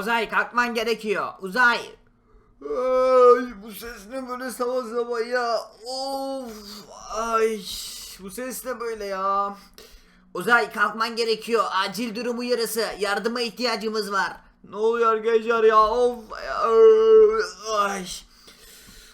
Uzay kalkman gerekiyor. Uzay. Ay, bu ses ne böyle sabah sabah ya? Of. Ay, bu ses ne böyle ya? Uzay kalkman gerekiyor. Acil durum uyarısı. Yardıma ihtiyacımız var. Ne oluyor arkadaşlar ya? Of. Ay.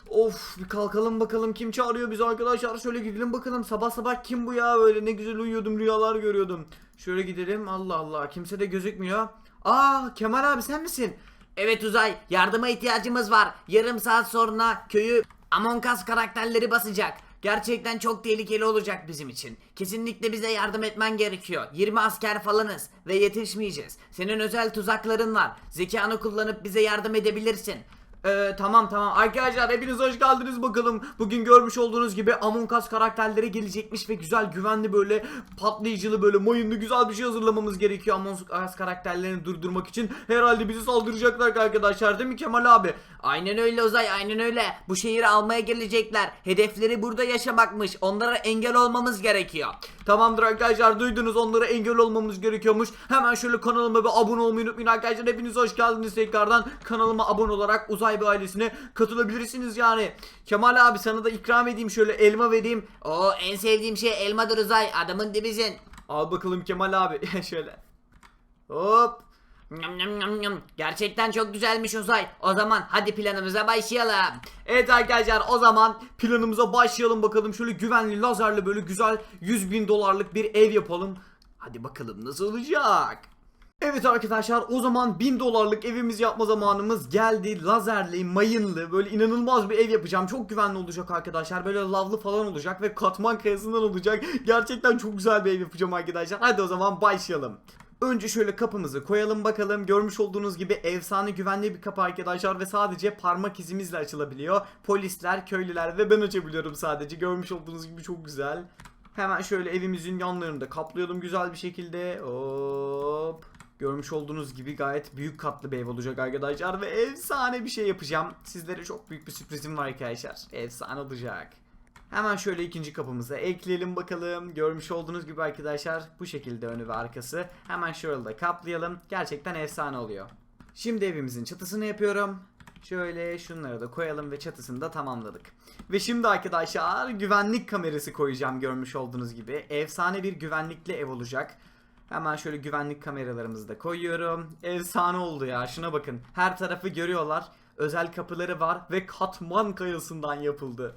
Of bir kalkalım bakalım kim çağırıyor bizi arkadaşlar şöyle gidelim bakalım sabah sabah kim bu ya böyle ne güzel uyuyordum rüyalar görüyordum Şöyle gidelim Allah Allah kimse de gözükmüyor Aa Kemal abi sen misin? Evet Uzay yardıma ihtiyacımız var. Yarım saat sonra köyü Among Us karakterleri basacak. Gerçekten çok tehlikeli olacak bizim için. Kesinlikle bize yardım etmen gerekiyor. 20 asker falanız ve yetişmeyeceğiz. Senin özel tuzakların var. Zekanı kullanıp bize yardım edebilirsin. Ee, tamam tamam arkadaşlar hepiniz hoş geldiniz bakalım Bugün görmüş olduğunuz gibi Among Us karakterleri gelecekmiş ve güzel güvenli böyle patlayıcılı böyle mayınlı güzel bir şey hazırlamamız gerekiyor Among Us karakterlerini durdurmak için Herhalde bizi saldıracaklar arkadaşlar değil mi Kemal abi? Aynen öyle Uzay aynen öyle. Bu şehri almaya gelecekler. Hedefleri burada yaşamakmış. Onlara engel olmamız gerekiyor. Tamamdır arkadaşlar duydunuz onlara engel olmamız gerekiyormuş Hemen şöyle kanalıma bir abone olmayı unutmayın arkadaşlar Hepiniz hoş geldiniz tekrardan Kanalıma abone olarak Uzay bir ailesine katılabilirsiniz yani Kemal abi sana da ikram edeyim şöyle elma vereyim O en sevdiğim şey elmadır Uzay. Adamın dibisin. Al bakalım Kemal abi şöyle. Hop. Nyam nyam nyam nyam. Gerçekten çok güzelmiş Uzay. O zaman hadi planımıza başlayalım. Evet arkadaşlar o zaman planımıza başlayalım bakalım. Şöyle güvenli lazerli böyle güzel 100 bin dolarlık bir ev yapalım. Hadi bakalım nasıl olacak. Evet arkadaşlar o zaman 1000 dolarlık evimiz yapma zamanımız geldi. Lazerli, mayınlı böyle inanılmaz bir ev yapacağım. Çok güvenli olacak arkadaşlar. Böyle lavlı falan olacak ve katman kayasından olacak. Gerçekten çok güzel bir ev yapacağım arkadaşlar. Hadi o zaman başlayalım. Önce şöyle kapımızı koyalım bakalım. Görmüş olduğunuz gibi efsane güvenli bir kapı arkadaşlar ve sadece parmak izimizle açılabiliyor. Polisler, köylüler ve ben açabiliyorum sadece. Görmüş olduğunuz gibi çok güzel. Hemen şöyle evimizin yanlarını da kaplayalım güzel bir şekilde. Hop. Görmüş olduğunuz gibi gayet büyük katlı bir ev olacak arkadaşlar ve efsane bir şey yapacağım. Sizlere çok büyük bir sürprizim var arkadaşlar. Efsane olacak. Hemen şöyle ikinci kapımıza ekleyelim bakalım. Görmüş olduğunuz gibi arkadaşlar bu şekilde önü ve arkası. Hemen şöyle de kaplayalım. Gerçekten efsane oluyor. Şimdi evimizin çatısını yapıyorum. Şöyle şunları da koyalım ve çatısını da tamamladık. Ve şimdi arkadaşlar güvenlik kamerası koyacağım görmüş olduğunuz gibi. Efsane bir güvenlikli ev olacak. Hemen şöyle güvenlik kameralarımızı da koyuyorum. Efsane oldu ya şuna bakın. Her tarafı görüyorlar. Özel kapıları var ve katman kayasından yapıldı.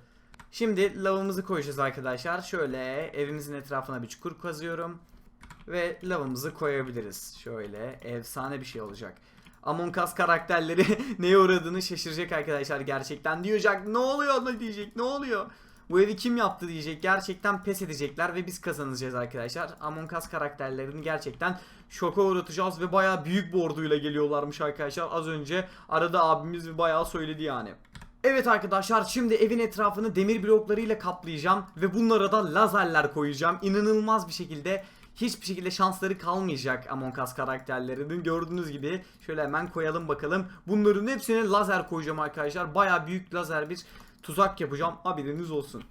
Şimdi lavımızı koyacağız arkadaşlar. Şöyle evimizin etrafına bir çukur kazıyorum. Ve lavımızı koyabiliriz. Şöyle efsane bir şey olacak. Among Us karakterleri neye uğradığını şaşıracak arkadaşlar gerçekten. Diyecek ne oluyor ne diyecek ne oluyor. Bu evi kim yaptı diyecek. Gerçekten pes edecekler ve biz kazanacağız arkadaşlar. Among Us karakterlerini gerçekten şoka uğratacağız ve bayağı büyük bir orduyla geliyorlarmış arkadaşlar. Az önce arada abimiz ve bayağı söyledi yani. Evet arkadaşlar şimdi evin etrafını demir bloklarıyla kaplayacağım ve bunlara da lazerler koyacağım. İnanılmaz bir şekilde hiçbir şekilde şansları kalmayacak Among Us karakterlerinin gördüğünüz gibi. Şöyle hemen koyalım bakalım. Bunların hepsine lazer koyacağım arkadaşlar. Baya büyük lazer bir tuzak yapacağım haberiniz olsun.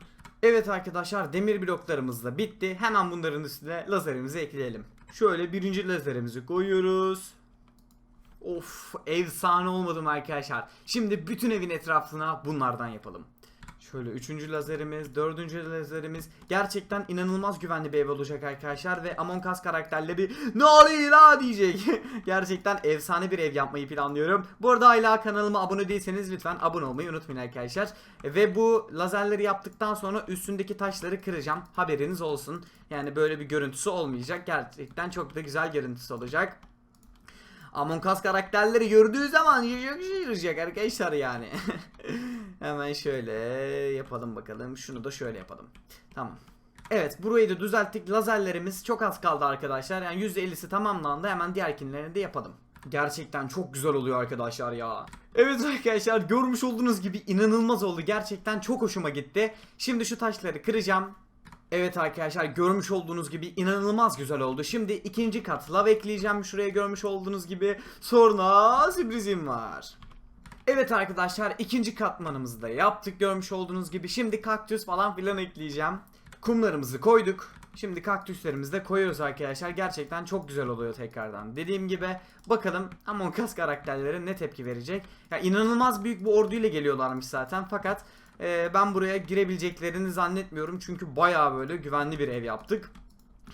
Evet arkadaşlar demir bloklarımız da bitti. Hemen bunların üstüne lazerimizi ekleyelim. Şöyle birinci lazerimizi koyuyoruz. Of efsane olmadım arkadaşlar. Şimdi bütün evin etrafına bunlardan yapalım. Şöyle üçüncü lazerimiz, dördüncü lazerimiz gerçekten inanılmaz güvenli bir ev olacak arkadaşlar ve Among Us karakterleri ne oluyor la diyecek. gerçekten efsane bir ev yapmayı planlıyorum. Bu arada hala kanalıma abone değilseniz lütfen abone olmayı unutmayın arkadaşlar. Ve bu lazerleri yaptıktan sonra üstündeki taşları kıracağım. Haberiniz olsun. Yani böyle bir görüntüsü olmayacak. Gerçekten çok da güzel görüntüsü olacak. Among Us karakterleri gördüğü zaman şaşıracak şaşıracak arkadaşlar yani. Hemen şöyle yapalım bakalım. Şunu da şöyle yapalım. Tamam. Evet burayı da düzelttik. Lazerlerimiz çok az kaldı arkadaşlar. Yani %50'si tamamlandı. Hemen diğerkinlerini de yapalım. Gerçekten çok güzel oluyor arkadaşlar ya. Evet arkadaşlar görmüş olduğunuz gibi inanılmaz oldu. Gerçekten çok hoşuma gitti. Şimdi şu taşları kıracağım. Evet arkadaşlar görmüş olduğunuz gibi inanılmaz güzel oldu. Şimdi ikinci kat lav ekleyeceğim şuraya görmüş olduğunuz gibi. Sonra sürprizim var. Evet arkadaşlar ikinci katmanımızı da yaptık görmüş olduğunuz gibi. Şimdi kaktüs falan filan ekleyeceğim. Kumlarımızı koyduk. Şimdi kaktüslerimizi de koyuyoruz arkadaşlar. Gerçekten çok güzel oluyor tekrardan. Dediğim gibi bakalım Among Us karakterleri ne tepki verecek. Ya inanılmaz büyük bir orduyla geliyorlarmış zaten fakat e, ben buraya girebileceklerini zannetmiyorum. Çünkü bayağı böyle güvenli bir ev yaptık.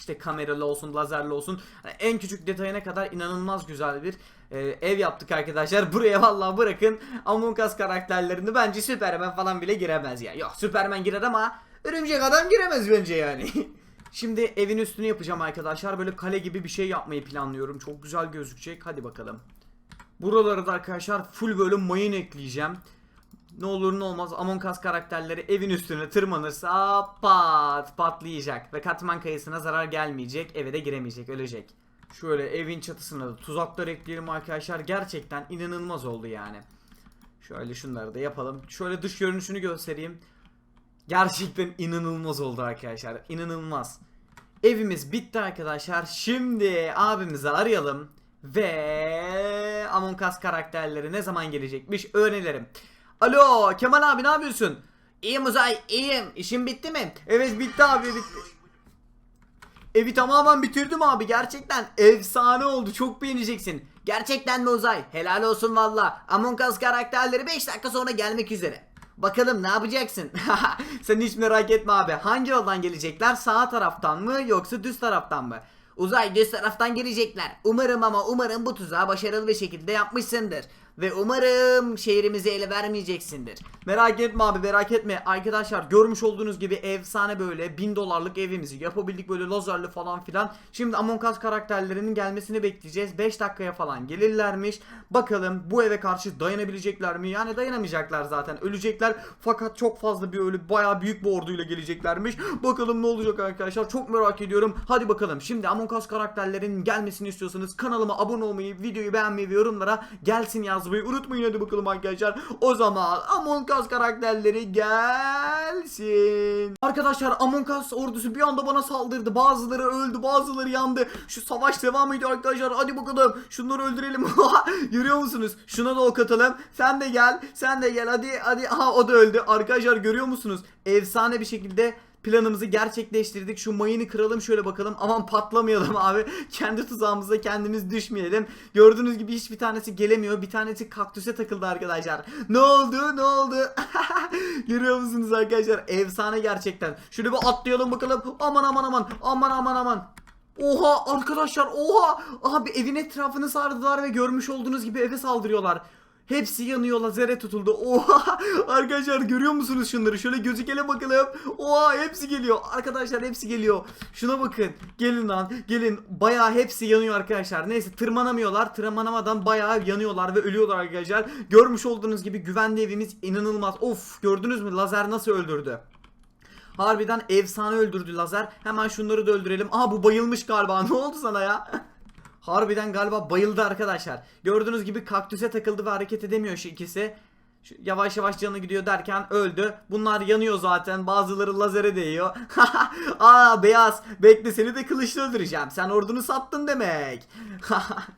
İşte kameralı olsun, lazerli olsun. Hani en küçük detayına kadar inanılmaz güzel bir e, ev yaptık arkadaşlar. Buraya vallahi bırakın Among Us karakterlerini bence Superman falan bile giremez ya. Yok Superman girer ama Örümcek Adam giremez bence yani. Şimdi evin üstünü yapacağım arkadaşlar. Böyle kale gibi bir şey yapmayı planlıyorum. Çok güzel gözükecek. Hadi bakalım. Buralara da arkadaşlar full böyle mayın ekleyeceğim. Ne olur ne olmaz Among Us karakterleri evin üstüne tırmanırsa pat patlayacak ve katman kayısına zarar gelmeyecek eve de giremeyecek ölecek. Şöyle evin çatısına da tuzaklar ekleyelim arkadaşlar gerçekten inanılmaz oldu yani. Şöyle şunları da yapalım. Şöyle dış görünüşünü göstereyim. Gerçekten inanılmaz oldu arkadaşlar inanılmaz. Evimiz bitti arkadaşlar. Şimdi abimizi arayalım ve Among Us karakterleri ne zaman gelecekmiş öğrenelim. Alo Kemal abi ne yapıyorsun? İyiyim Uzay iyiyim. İşin bitti mi? Evet bitti abi bitti. Evi tamamen bitirdim abi gerçekten efsane oldu çok beğeneceksin. Gerçekten mi Uzay? Helal olsun valla. Among Us karakterleri 5 dakika sonra gelmek üzere. Bakalım ne yapacaksın? Sen hiç merak etme abi hangi yoldan gelecekler sağ taraftan mı yoksa düz taraftan mı? Uzay düz taraftan gelecekler. Umarım ama umarım bu tuzağı başarılı bir şekilde yapmışsındır. Ve umarım şehrimizi ele vermeyeceksindir. Merak etme abi merak etme. Arkadaşlar görmüş olduğunuz gibi efsane böyle 1000 dolarlık evimizi yapabildik böyle lazerli falan filan. Şimdi Among Us karakterlerinin gelmesini bekleyeceğiz. 5 dakikaya falan gelirlermiş. Bakalım bu eve karşı dayanabilecekler mi? Yani dayanamayacaklar zaten ölecekler. Fakat çok fazla bir ölü bayağı büyük bir orduyla geleceklermiş. Bakalım ne olacak arkadaşlar çok merak ediyorum. Hadi bakalım şimdi Among Us karakterlerinin gelmesini istiyorsanız kanalıma abone olmayı, videoyu beğenmeyi ve yorumlara gelsin yazmayı unutmayın hadi bakalım arkadaşlar. O zaman Among Us karakterleri gelsin. Arkadaşlar Among Us ordusu bir anda bana saldırdı. Bazıları öldü, bazıları yandı. Şu savaş devam ediyor arkadaşlar. Hadi bakalım. Şunları öldürelim. Görüyor musunuz? Şuna da ok atalım. Sen de gel. Sen de gel. Hadi hadi. Aha o da öldü. Arkadaşlar görüyor musunuz? Efsane bir şekilde planımızı gerçekleştirdik. Şu mayını kıralım şöyle bakalım. Aman patlamayalım abi. Kendi tuzağımıza kendimiz düşmeyelim. Gördüğünüz gibi hiçbir tanesi gelemiyor. Bir tanesi kaktüse takıldı arkadaşlar. Ne oldu? Ne oldu? Görüyor musunuz arkadaşlar? Efsane gerçekten. Şöyle bir atlayalım bakalım. Aman aman aman. Aman aman aman. Oha arkadaşlar oha. Abi evin etrafını sardılar ve görmüş olduğunuz gibi eve saldırıyorlar. Hepsi yanıyor lazere tutuldu. Oha arkadaşlar görüyor musunuz şunları? Şöyle gözükele bakalım. Oha hepsi geliyor. Arkadaşlar hepsi geliyor. Şuna bakın. Gelin lan gelin. Bayağı hepsi yanıyor arkadaşlar. Neyse tırmanamıyorlar. Tırmanamadan bayağı yanıyorlar ve ölüyorlar arkadaşlar. Görmüş olduğunuz gibi güvenli evimiz inanılmaz. Of gördünüz mü lazer nasıl öldürdü? Harbiden efsane öldürdü lazer. Hemen şunları da öldürelim. Aha bu bayılmış galiba. Ne oldu sana ya? Harbiden galiba bayıldı arkadaşlar. Gördüğünüz gibi kaktüse takıldı ve hareket edemiyor şu ikisi. Şu yavaş yavaş canı gidiyor derken öldü. Bunlar yanıyor zaten. Bazıları lazere değiyor. Aa beyaz. Bekle seni de kılıçla öldüreceğim. Sen ordunu sattın demek.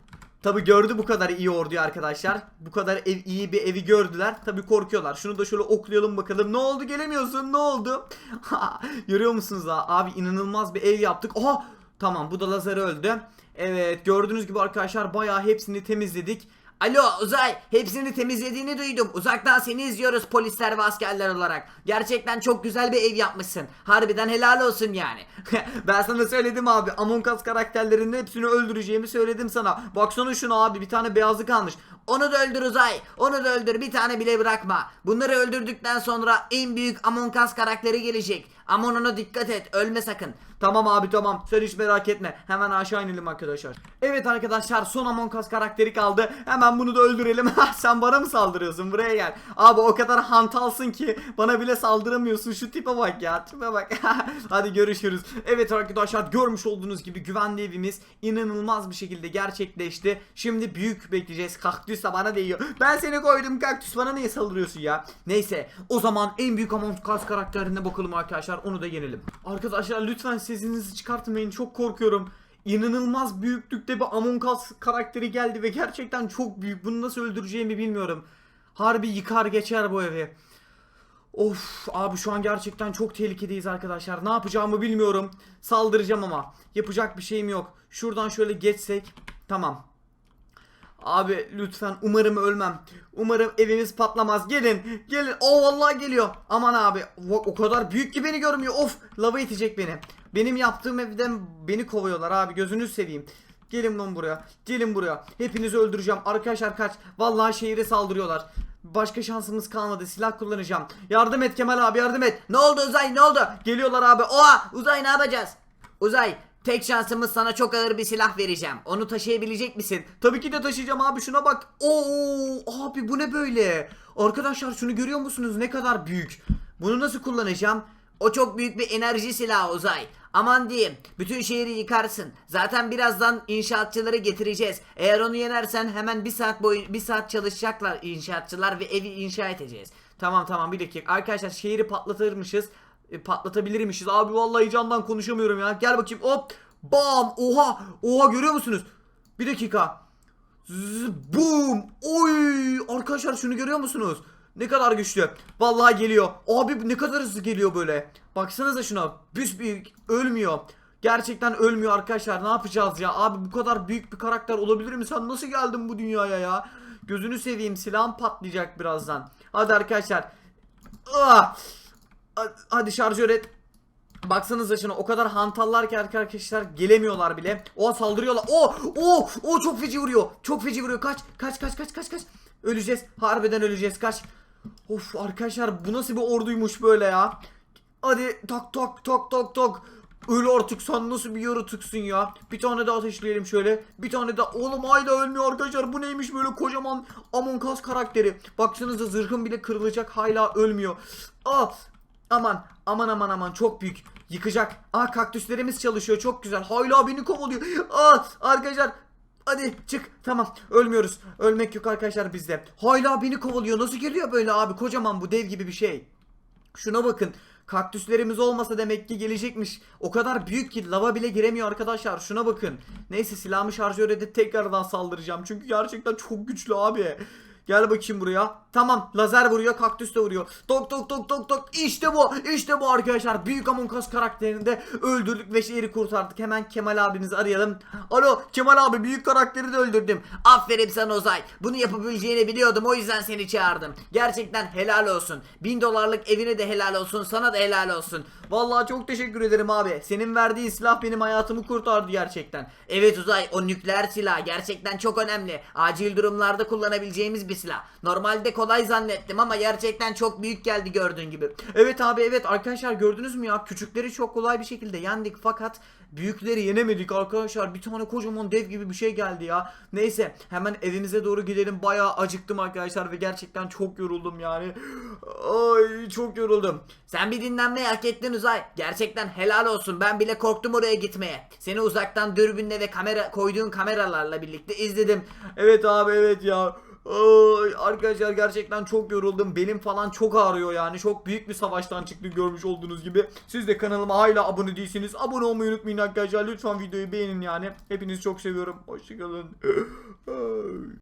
Tabi gördü bu kadar iyi orduyu arkadaşlar. Bu kadar ev, iyi bir evi gördüler. Tabi korkuyorlar. Şunu da şöyle oklayalım bakalım. Ne oldu gelemiyorsun ne oldu? Görüyor musunuz ha? Abi inanılmaz bir ev yaptık. Oha tamam bu da lazer öldü. Evet gördüğünüz gibi arkadaşlar bayağı hepsini temizledik. Alo Uzay hepsini temizlediğini duydum. Uzaktan seni izliyoruz polisler ve askerler olarak. Gerçekten çok güzel bir ev yapmışsın. Harbiden helal olsun yani. ben sana söyledim abi. Among Us karakterlerinin hepsini öldüreceğimi söyledim sana. Baksana şuna abi bir tane beyazı kalmış. Onu da öldür Uzay. Onu da öldür. Bir tane bile bırakma. Bunları öldürdükten sonra en büyük Among Us karakteri gelecek. Aman ona dikkat et. Ölme sakın. Tamam abi tamam. Sen hiç merak etme. Hemen aşağı inelim arkadaşlar. Evet arkadaşlar son Among Us karakteri kaldı. Hemen bunu da öldürelim. Sen bana mı saldırıyorsun? Buraya gel. Abi o kadar hantalsın ki bana bile saldıramıyorsun. Şu tipe bak ya tipe bak. Hadi görüşürüz. Evet arkadaşlar görmüş olduğunuz gibi güvenli evimiz inanılmaz bir şekilde gerçekleşti. Şimdi büyük bekleyeceğiz. Kaktüs de bana değiyor. Ben seni koydum kaktüs. Bana niye saldırıyorsun ya? Neyse o zaman en büyük Among Us karakterine bakalım arkadaşlar. Onu da yenelim. Arkadaşlar lütfen sesinizi çıkartmayın çok korkuyorum İnanılmaz büyüklükte bir Among Us karakteri geldi ve gerçekten çok büyük bunu nasıl öldüreceğimi bilmiyorum Harbi yıkar geçer bu evi Of abi şu an gerçekten çok tehlikedeyiz arkadaşlar. Ne yapacağımı bilmiyorum. Saldıracağım ama. Yapacak bir şeyim yok. Şuradan şöyle geçsek. Tamam. Abi lütfen umarım ölmem. Umarım evimiz patlamaz. Gelin. Gelin. O vallahi geliyor. Aman abi. O kadar büyük ki beni görmüyor. Of. Lava itecek beni. Benim yaptığım evden beni kovuyorlar abi. Gözünüzü seveyim. Gelin lan buraya. Gelin buraya. Hepinizi öldüreceğim. Arkadaşlar kaç. Vallahi şehire saldırıyorlar. Başka şansımız kalmadı. Silah kullanacağım. Yardım et Kemal abi yardım et. Ne oldu Uzay ne oldu? Geliyorlar abi. Oha Uzay ne yapacağız? Uzay tek şansımız sana çok ağır bir silah vereceğim. Onu taşıyabilecek misin? Tabii ki de taşıyacağım abi şuna bak. Oo abi bu ne böyle? Arkadaşlar şunu görüyor musunuz ne kadar büyük? Bunu nasıl kullanacağım? O çok büyük bir enerji silahı Uzay. Aman diyeyim bütün şehri yıkarsın. Zaten birazdan inşaatçıları getireceğiz. Eğer onu yenersen hemen bir saat boyu bir saat çalışacaklar inşaatçılar ve evi inşa edeceğiz. Tamam tamam bir dakika. Arkadaşlar şehri patlatırmışız. E, patlatabilirmişiz. Abi vallahi candan konuşamıyorum ya. Gel bakayım hop. Bam. Oha. Oha görüyor musunuz? Bir dakika. Zzz, boom. Oy. Arkadaşlar şunu görüyor musunuz? Ne kadar güçlü. Vallahi geliyor. Abi ne kadar hızlı geliyor böyle. Baksanıza şuna. Büyük ölmüyor. Gerçekten ölmüyor arkadaşlar. Ne yapacağız ya? Abi bu kadar büyük bir karakter olabilir mi? Sen nasıl geldin bu dünyaya ya? Gözünü seveyim. Silahım patlayacak birazdan. Hadi arkadaşlar. Ah! Hadi şarjör et. Baksanıza şuna o kadar hantallar ki arkadaşlar gelemiyorlar bile. O saldırıyorlar. O o o çok feci vuruyor. Çok feci vuruyor. Kaç kaç kaç kaç kaç kaç. Öleceğiz. Harbiden öleceğiz. Kaç. Of arkadaşlar bu nasıl bir orduymuş böyle ya. Hadi tak tak tak tak tak. Öl artık sen nasıl bir yaratıksın ya. Bir tane daha ateşleyelim şöyle. Bir tane daha. Oğlum hala ölmüyor arkadaşlar. Bu neymiş böyle kocaman Among Us karakteri. Baksanıza zırhım bile kırılacak hala ölmüyor. Ah Aman aman aman aman çok büyük. Yıkacak. Aa kaktüslerimiz çalışıyor çok güzel. Hala beni kovalıyor. Aa arkadaşlar Hadi çık tamam ölmüyoruz. Ölmek yok arkadaşlar bizde. Hala beni kovalıyor. Nasıl geliyor böyle abi? Kocaman bu dev gibi bir şey. Şuna bakın. Kaktüslerimiz olmasa demek ki gelecekmiş. O kadar büyük ki lava bile giremiyor arkadaşlar. Şuna bakın. Neyse silahımı şarjör edip tekrardan saldıracağım. Çünkü gerçekten çok güçlü abi. Gel bakayım buraya. Tamam lazer vuruyor kaktüs de vuruyor. Tok tok tok tok tok. İşte bu. İşte bu arkadaşlar. Büyük Among Us karakterini de öldürdük ve şehri kurtardık. Hemen Kemal abimizi arayalım. Alo Kemal abi büyük karakteri de öldürdüm. Aferin sana Uzay. Bunu yapabileceğini biliyordum o yüzden seni çağırdım. Gerçekten helal olsun. Bin dolarlık evine de helal olsun sana da helal olsun. Vallahi çok teşekkür ederim abi. Senin verdiğin silah benim hayatımı kurtardı gerçekten. Evet Uzay o nükleer silah gerçekten çok önemli. Acil durumlarda kullanabileceğimiz bir silah. Normalde kolay zannettim ama gerçekten çok büyük geldi gördüğün gibi. Evet abi evet arkadaşlar gördünüz mü ya küçükleri çok kolay bir şekilde yendik fakat büyükleri yenemedik arkadaşlar bir tane kocaman dev gibi bir şey geldi ya neyse hemen evimize doğru gidelim bayağı acıktım arkadaşlar ve gerçekten çok yoruldum yani ay çok yoruldum Sen bir dinlenmeyi hak ettin Uzay. Gerçekten helal olsun. Ben bile korktum oraya gitmeye. Seni uzaktan dürbünle ve kamera koyduğun kameralarla birlikte izledim. evet abi evet ya Ay, arkadaşlar gerçekten çok yoruldum. Belim falan çok ağrıyor yani. Çok büyük bir savaştan çıktı görmüş olduğunuz gibi. Siz de kanalıma hala abone değilsiniz. Abone olmayı unutmayın arkadaşlar. Lütfen videoyu beğenin yani. Hepinizi çok seviyorum. Hoşçakalın.